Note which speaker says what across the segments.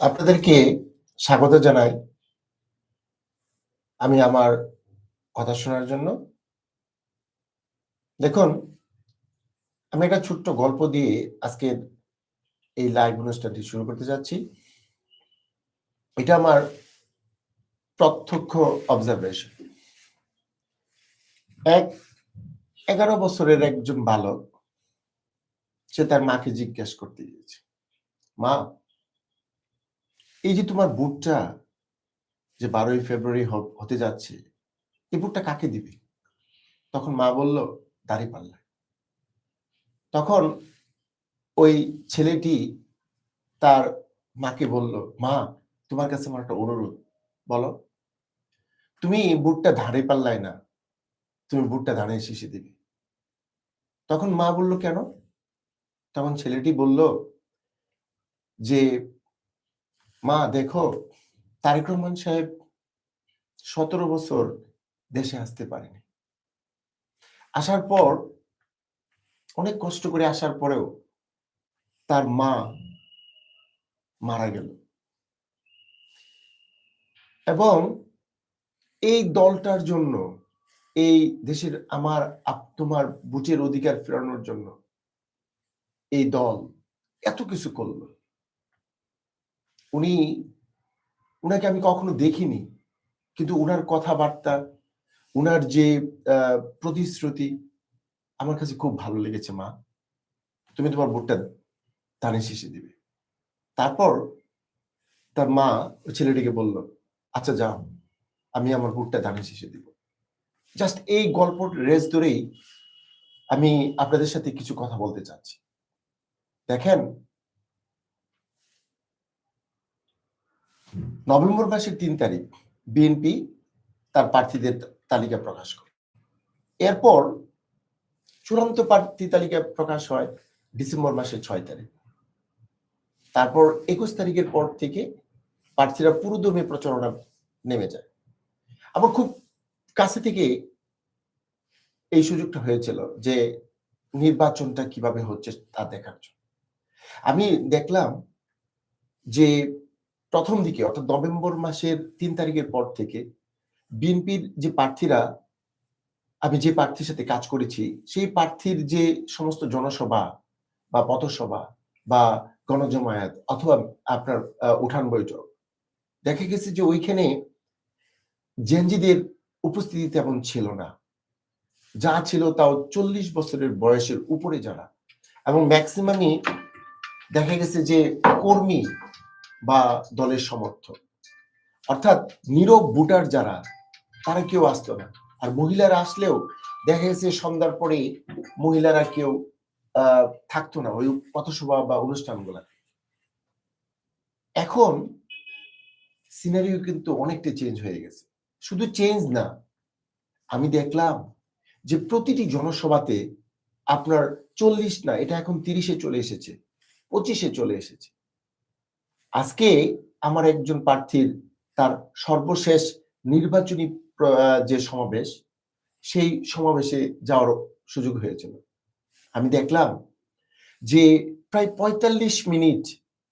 Speaker 1: আপনাদেরকে স্বাগত জানাই আমি আমার কথা শোনার জন্য। দেখুন, আমি একটা ছোট্ট গল্প দিয়ে আজকের এই লাইভ অনুষ্ঠানটি শুরু করতে যাচ্ছি। এটা আমার প্রত্যক্ষ অবজারভেশন এক এগারো বছরের একজন বালক, সে তার মাকে জিজ্ঞেস করতে গিয়েছে, মা এই যে তোমার বুটটা যে বারোই ফেব্রুয়ারি হতে যাচ্ছে, এই বুটটা কাকে দিবে? তখন মা বলল, দাড়ি পাল্লা। তখন ওই ছেলেটি তার মাকে বলল, মা, তোমার কাছে আমার একটা অনুরোধ। বলো, তুমি বুটটা ধারে পাল্লায় না, তুমি বুটটা ধানে শিশে দিবে। তখন মা বলল, কেন? তখন ছেলেটি বলল যে মা, দেখো, তারেক রহমান সাহেব সতেরো বছর দেশে আসতে পারেনি। আসার পর, অনেক কষ্ট করে আসার পরেও তার মা মারা গেল। এবং এই দলটার জন্য, এই দেশের আমার তোমার বুটের অধিকার ফেরানোর জন্য এই দল এত কিছু করল। উনি, উনাকে আমি কখনো দেখিনি, কিন্তু উনার কথাবার্তা, উনার যে প্রতিশ্রুতি আমার কাছে খুব ভালো লেগেছে, মা। তুমি তোমার ভোটটা দানে শেষে দিবে। তারপর তার মা ছেলেটিকে বলল আচ্ছা যাও, আমি আমার ভোটটা দানে শেষে দিব। জাস্ট এই গল্প রেস ধরেই আমি আপনাদের সাথে কিছু কথা বলতে চাচ্ছি। দেখেন নভেম্বর মাসের তিন তারিখ বিএনপি তার প্রার্থীদের তালিকা প্রকাশ করে। এরপর চূড়ান্ত প্রার্থী তালিকা প্রকাশ হয় ডিসেম্বর মাসের ছয় তারিখ। তারপর একুশ তারিখের পর থেকে প্রার্থীরা পুরোদমে প্রচারণা নেমে যায়। আবার খুব কাছে থেকে এই সুযোগটা হয়েছিল যে নির্বাচনটা কীভাবে হচ্ছে তা দেখার জন্য। আমি দেখলাম যে প্রথম দিকে, অর্থাৎ নভেম্বর মাসের তিন তারিখের পর থেকে বিএনপির যে প্রার্থীরা, আমি যে প্রার্থীর সাথে কাজ করেছি, সেই প্রার্থীর যে সমস্ত জনসভা বা পথসভা বা গণজমায়াত অথবা আপনার উঠান বৈঠক, দেখা গেছে যে ওইখানে জেনজিদের উপস্থিতি তেমন ছিল না। যা ছিল তাও চল্লিশ বছরের বয়সের উপরে যারা। এবং ম্যাক্সিমামই দেখা গেছে যে কর্মী বা দলের সমর্থক। অর্থাৎ নীরব ভোটার যারা, তারা কেউ আসতো না। আর মহিলারা আসলেও দেখা গেছে সন্ধ্যার পরে মহিলারা কেউ থাকতো না ওই পথসভা বা অনুষ্ঠানগুলা এখন সিনারিও কিন্তু অনেকটা চেঞ্জ হয়ে গেছে। শুধু চেঞ্জ না, আমি দেখলাম যে প্রতিটি জনসভাতে আপনার চল্লিশ না, এটা এখন তিরিশে চলে এসেছে, পঁচিশে চলে এসেছে। আজকে আমার একজন প্রার্থীর তার সর্বশেষ নির্বাচনী যে সমাবেশ, সেই সমাবেশে যাওয়ার সুযোগ হয়েছিল। আমি দেখলাম যে প্রায় পঁয়তাল্লিশ মিনিট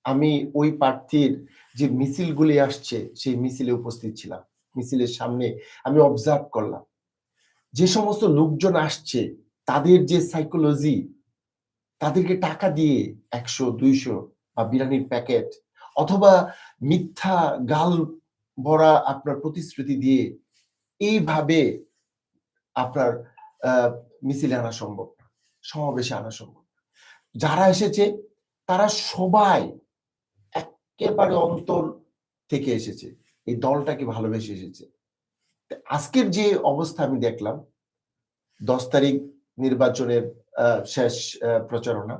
Speaker 1: আমি ওই প্রার্থীর যে মিছিলগুলি আসছে, সেই মিছিলে উপস্থিত ছিলাম। মিছিলের সামনে আমি অবজার্ভ করলাম। যে সমস্ত লোকজন আসছে, তাদের যে সাইকোলজি তাদেরকে টাকা দিয়ে একশো, দুইশো বা বিরিয়ানির প্যাকেট অথবা মিথ্যা গাল ভরা আপনার প্রতিশ্রুতি দিয়ে এইভাবে আপনার মিছিলে আনা সম্ভব না, সমাবেশে আনা সম্ভব। যারা এসেছে, তারা সবাই একেবারে অন্তর থেকে এসেছে, এই দলটাকে ভালোবেসে এসেছে আজকের যে অবস্থা আমি দেখলাম, দশ তারিখ নির্বাচনের শেষ প্রচারণা,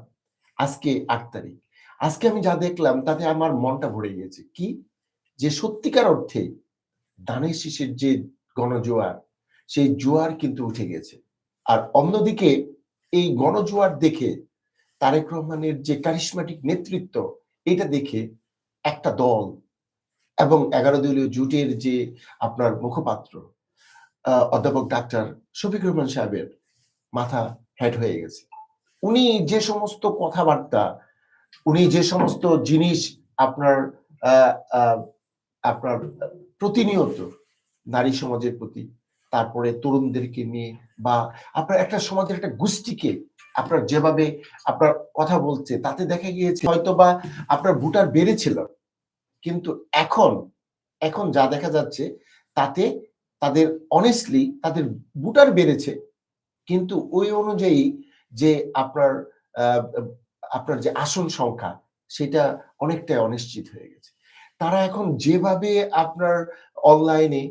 Speaker 1: আজকে আট তারিখ আজকে আমি যা দেখলাম, তাতে আমার মনটা ভরে গিয়েছে। কি? যে সত্যিকার অর্থে দানের শীষের যে গণজোয়ার, সেই জোয়ার কিন্তু উঠে গেছে। আর অন্যদিকে এই গণজোয়ার দেখে তারেক রহমানের যে কারিশমাটিক নেতৃত্ব, এটা দেখে একটা দল এবং এগারো দলীয় জুটের যে আপনার মুখপাত্র অধ্যাপক ডাক্তার শফিক রহমান সাহেবের মাথা হেড হয়ে গেছে। উনি যে সমস্ত কথাবার্তা উনি যে সমস্ত জিনিস আপনার আপনার প্রতিনিয়ত নারী সমাজের প্রতি, তারপরে তরুণদেরকে নিয়ে বা আপনার একটা সমাজের একটা গোষ্ঠীকে আপনার যেভাবে আপনার কথা বলছে, তাতে দেখা গিয়েছে হয়তো বা আপনার ভোটার বেড়েছিল। কিন্তু এখন এখন যা দেখা যাচ্ছে, তাতে তাদের অনেস্টলি তাদের ভোটার বেড়েছে। কিন্তু ওই অনুযায়ী যে আপনার আপনার যে আসন সংখ্যা, সেটা অনেকটাই অনিশ্চিত হয়ে গেছে। তারা এখন যেভাবে আপনার অনলাইনে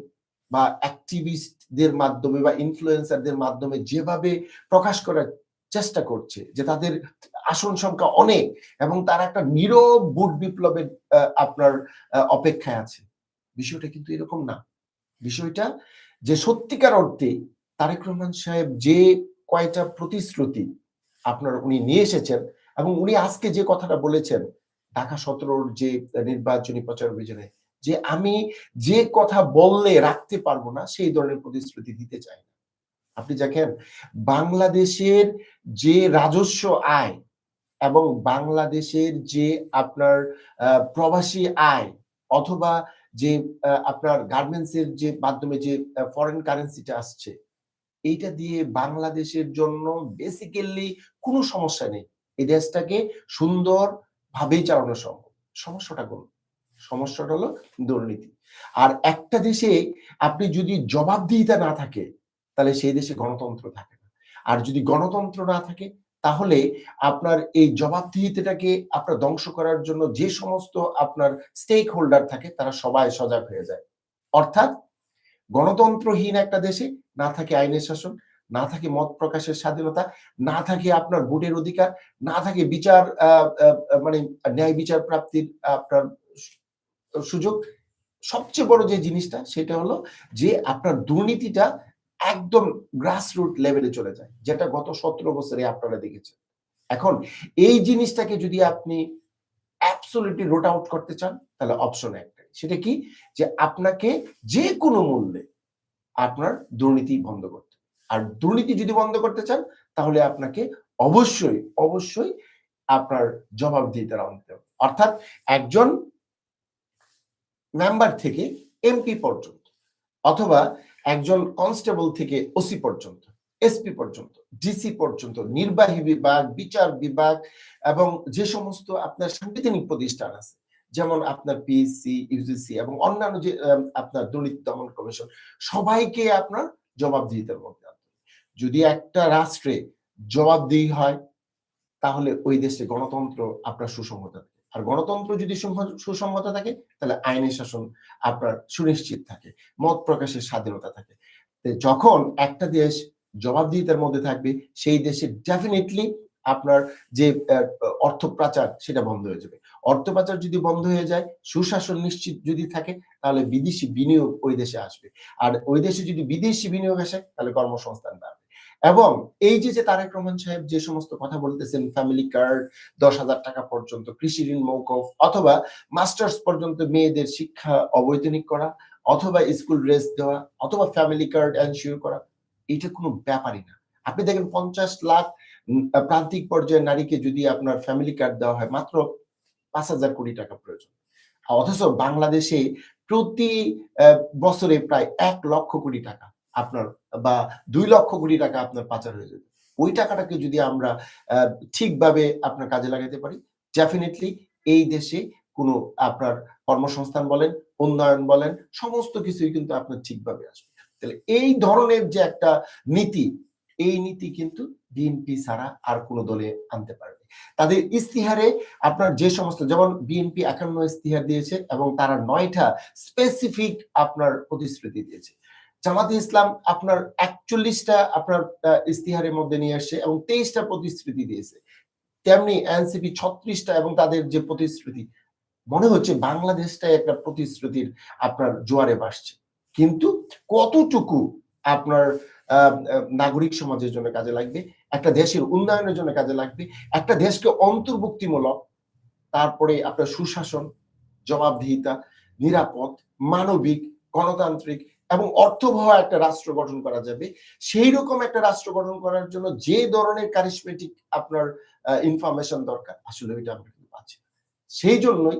Speaker 1: বা অ্যাক্টিভিস্টদের মাধ্যমে বা ইনফ্লুয়েন্সারদের মাধ্যমে যেভাবে প্রকাশ করার চেষ্টা করছে, যে তাদের আসন সংখ্যা অনেক এবং তারা একটা নীরব ভোট বিপ্লবের আপনার অপেক্ষায় আছে, বিষয়টা কিন্তু এরকম না। বিষয়টা যে সত্যিকার অর্থে তারেক রহমান সাহেব যে কয়টা প্রতিশ্রুতি আপনার উনি নিয়ে এসেছেন এবং উনি আজকে যে কথাটা বলেছেন, ঢাকা সতেরোর যে নির্বাচনী প্রচার অভিযানে, যে আমি যে কথা বললে রাখতে পারব না, সেই ধরনের প্রতিশ্রুতি দিতে চাই না। আপনি দেখেন, বাংলাদেশের যে রাজস্ব আয় এবং বাংলাদেশের যে আপনার প্রবাসী আয় অথবা যে আপনার গার্মেন্টস এর যে মাধ্যমে যে ফরেন কারেন্সিটা আসছে, এইটা দিয়ে বাংলাদেশের জন্য বেসিক্যালি কোনো সমস্যা নেই। এই দেশটাকে সুন্দর ভাবেই চালানো সম্ভব। সমস্যাটা কোন? সমস্যাটা হলো দুর্নীতি। আর একটা দেশে আপনি যদি জবাবদিহিতা না থাকে, তাহলে সেই দেশে গণতন্ত্র থাকে না। আর যদি গণতন্ত্র না থাকে, তাহলে আপনার এই জবাবদিহিতাটাকে আপনার ধ্বংস করার জন্য যে সমস্ত আপনার স্টেক হোল্ডার থাকে, তারা সবাই সজাগ হয়ে যায়। অর্থাৎ গণতন্ত্রহীন একটা দেশে না থাকে আইনের শাসন না থাকে মত প্রকাশের স্বাধীনতা, না থাকে আপনার ভোটের অধিকার, না থাকে বিচার মানে ন্যায় বিচার প্রাপ্তির আপনার সুযোগ। সবচেয়ে বড় যে জিনিসটা সেটা হলো যে আপনার দুর্নীতিটা একদম গ্রাসরুট লেভেলে চলে যায়, যেটা গত সতেরো বছরে আপনারা দেখেছেন। এখন এই জিনিসটাকে যদি আপনি অ্যাবসলিউটলি রোট আউট করতে চান, তাহলে অপশন একটাই। সেটা কি? যে আপনাকে যে কোনো মূল্যে আপনার দুর্নীতি বন্ধ করতে। আর দুর্নীতি যদি বন্ধ করতে চান, তাহলে আপনাকে অবশ্যই অবশ্যই আপনার জবাবদিহিতা আনতে হবে অর্থাৎ একজন মেম্বার থেকে এমপি পর্যন্ত অথবা একজন কনস্টেবল থেকে ওসি পর্যন্ত এসপি পর্যন্ত ডিসি পর্যন্ত, নির্বাহী বিভাগ, বিচার বিভাগ এবং যে সমস্ত আপনার সাংবিধানিক প্রতিষ্ঠান আছে, যেমন আপনার পিএসসি ইউজিসি এবং অন্যান্য যে আপনার দুর্নীতি দমন কমিশন, সবাইকে আপনার জবাবদিহিতার মধ্যে। যদি একটা রাষ্ট্রে জবাবদিহি হয়, তাহলে ওই দেশে গণতন্ত্র আপনার সুসংহত থাকে। আর গণতন্ত্র যদি সুসংহ- সুসংহত থাকে, তাহলে আইনের শাসন আপনার সুনিশ্চিত থাকে, মত প্রকাশের স্বাধীনতা থাকে। যখন একটা দেশ জবাবদিহিতার মধ্যে থাকবে, সেই দেশে ডেফিনেটলি আপনার যে অর্থ পাচার, সেটা বন্ধ হয়ে যাবে। অর্থ পাচার যদি বন্ধ হয়ে যায়, সুশাসন নিশ্চিত যদি থাকে, তাহলে বিদেশি বিনিয়োগ ওই দেশে আসবে। আর ওই দেশে যদি বিদেশি বিনিয়োগ আসে, তাহলে কর্মসংস্থান বাড়বে। এবং এই যে যে তারেক রহমান সাহেব যে সমস্ত কথা বলতেছেন ফ্যামিলি কার্ড দশ হাজার টাকা পর্যন্ত কৃষি ঋণ মৌকফ, অথবা মাস্টার্স পর্যন্ত মেয়েদের শিক্ষা অবৈতনিক করা, অথবা স্কুল ড্রেস দেওয়া, অথবা ফ্যামিলি কার্ড এনশিওর করা, এটা কোনো ব্যাপারই না। আপনি দেখেন পঞ্চাশ লাখ প্রান্তিক পর্যায়ে নারীকে যদি আপনার ফ্যামিলি কার্ড দেওয়া হয়, মাত্র পাঁচ হাজার কোটি টাকা প্রয়োজন। অথচ বাংলাদেশে প্রতি বছরে প্রায় এক লক্ষ কোটি টাকা আপনার, বা দুই লক্ষ কোটি টাকা আপনার পাচার হয়ে যাবে। ওই টাকাটাকে যদি আমরা ঠিকভাবে আপনার কাজে লাগাতে পারি ডেফিনেটলি এই দেশে কোনো আপনার কর্মসংস্থান বলেন, উন্নয়ন বলেন, সমস্ত কিছুই কিন্তু আপনার ঠিকভাবে আসবে। তাহলে এই ধরনের যে একটা নীতি, এই নীতি কিন্তু বিএনপি ছাড়া আর কোনো দলে আনতে পারবে। তাদের ইস্তিহারে আপনার যে সমস্ত, যেমন বিএনপি একান্ন ইস্তিহার দিয়েছে এবং তারা নয়টা স্পেসিফিক আপনার প্রতিশ্রুতি দিয়েছে। জামাতে ইসলাম আপনার একচল্লিশটা আপনার ইস্তিহারের মধ্যে নিয়ে আসছে এবং তেইশটা প্রতিশ্রুতি দিয়েছে। তেমনি এনসিপি ছত্রিশটা এবং তাদের যে প্রতিশ্রুতি মনে হচ্ছে বাংলাদেশটা একটা প্রতিশ্রুতির আপনার জোয়ারে ভাসছে। কিন্তু কতটুকু আপনার নাগরিক সমাজের জন্য কাজে লাগবে, একটা দেশের উন্নয়নের জন্য কাজে লাগবে, একটা দেশকে অন্তর্ভুক্তিমূলক, তারপরে আপনার সুশাসন, জবাবদিহিতা, নিরাপদ, মানবিক, গণতান্ত্রিক এবং অর্থবহ একটা রাষ্ট্র গঠন করা যাবে। সেই রকম একটা রাষ্ট্র গঠন করার জন্য যে ধরনের কারিশমেটিক আপনার ইনফরমেশন দরকার, আসলে ওইটা আমরা কিন্তু পাচ্ছি সেই জন্যই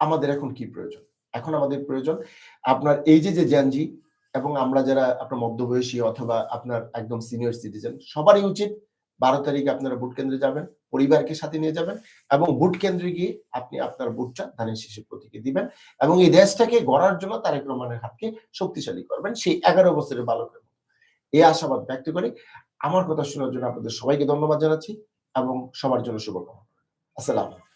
Speaker 1: আমাদের এখন কি প্রয়োজন? এখন আমাদের প্রয়োজন আপনার এই যে যে জ্যানজি এবং আমরা যারা আপনার মধ্যবয়সী অথবা আপনার একদম সিনিয়র সিটিজেন সবারই উচিত বারো তারিখে আপনারা ভোট কেন্দ্রে যাবেন। পরিবারকে সাথে নিয়ে যাবেন এবং বুট কেন্দ্রে গিয়ে আপনি আপনার বুটটা ধানের শিশু প্রতীকে দিবেন এবং এই দেশটাকে গড়ার জন্য তারেক রহমানের হাতকে শক্তিশালী করবেন সেই এগারো বছরের বালকের এই আশাবাদ ব্যক্ত করে আমার কথা শোনার জন্য আপনাদের সবাইকে ধন্যবাদ জানাচ্ছি এবং সবার জন্য শুভকামনা। আসসালাম